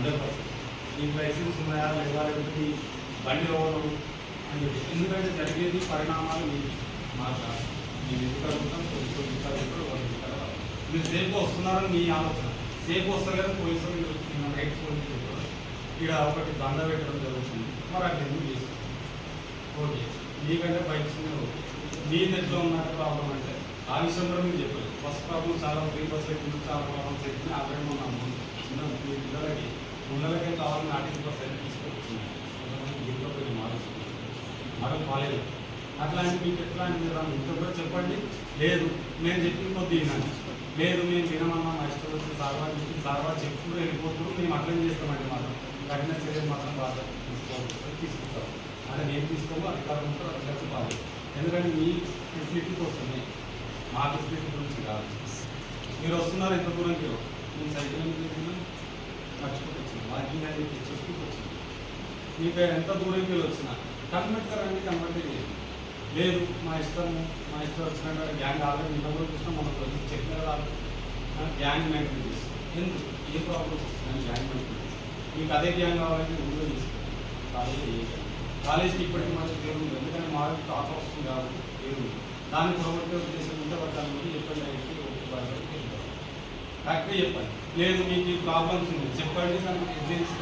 Hundred percent నీకు licence ఉన్నాయా లేదా లేకపోతే బండి ఇవ్వడం అని ఎందుకంటే జరిగేది పరిణామాలు మీ మాట. మీరు ఇంత ఉంటాం మీరు సేపు వస్తున్నారని మీ ఆలోచన. సేపు వస్తారు కదా పోలీసులు మీరు రైట్స్ గురించి ఇక్కడ ఒకటి దండ పెట్టడం జరుగుతుంది. మరి అక్కడ ఎందుకు చేస్తుంది ఓకే. మీకంటే బైక్స్ ఓకే మీది ఎట్లా ఉన్న ప్రాబ్లం అంటే. ఆ విషయంలో మీరు చెప్పలేదు బస్ ప్రాబ్లం చాలా ఫ్రీ బస్ ఎక్కింది చాలా ప్రాబ్లమ్స్ ఎక్కింది అక్కడ మనం పిల్లలకే కావాలని ఆర్టీసీ బస్ అయితే తీసుకొచ్చింది దీంట్లో కొంచెం మారుస్తుంది అట్లాంటి మీకు ఎట్లాంటి మీరు ఇంట్లో కూడా చెప్పండి. లేదు నేను చెప్పిన కొద్ది వినాను లేదు మేము వినమన్నా మా ఇష్టం వచ్చి సార్వా చెప్పి సార్వా చెప్పుడు వెళ్ళిపోతున్నాం మేము అర్థం చేస్తామండి మాత్రం. కఠిన చర్యలు మాత్రం బాధ తీసుకోవాలి. తీసుకుంటాం. అంటే నేను తీసుకోము అధికారం ఉంటారు అధికారం బాధ ఎందుకంటే మీ ఫెసిలిటీ కోసమే. మా ఫెసిలిటీ గురించి కాదు. మీరు వస్తున్నారు ఎంత దూరంకి. నేను సైకిల్ మీద తిరిగినా అని చెప్పి వచ్చింది మీకు ఎంత దూరం వెళ్ళి వచ్చినా? కన్వర్ట్ రండి కన్వర్ట్ చేయండి లేదు మా ఇష్టం మా ఇష్టం వచ్చినట్టు గ్యాంగ్ ఆల్రెడీ ఇంత కూడా చూసినా మనకు వచ్చి చెప్పిన రాదు గ్యాంగ్ మెయింటైన్ చేస్తాం ఎందుకు? ఏ ప్రాబ్లమ్స్ వస్తున్నాయి గ్యాంగ్ మెయింటైన్ మీకు అదే గ్యాంగ్ కావాలంటే ఊళ్ళో తీసుకోండి కాలేజీ చేయకండి కాలేజీకి ఇప్పటికీ మంచి పేరు ఉంది. ఎందుకంటే మా టాప్ వస్తుంది కాబట్టి పేరు ఉంది. దాన్ని ప్రమోట్ చేసే ఉంటే వాళ్ళు దాని గురించి చెప్పండి అయితే చెప్పండి. లేదు మీకు ప్రాబ్లమ్స్ ఉంది చెప్పండి నాకు ఎగ్జామ్స్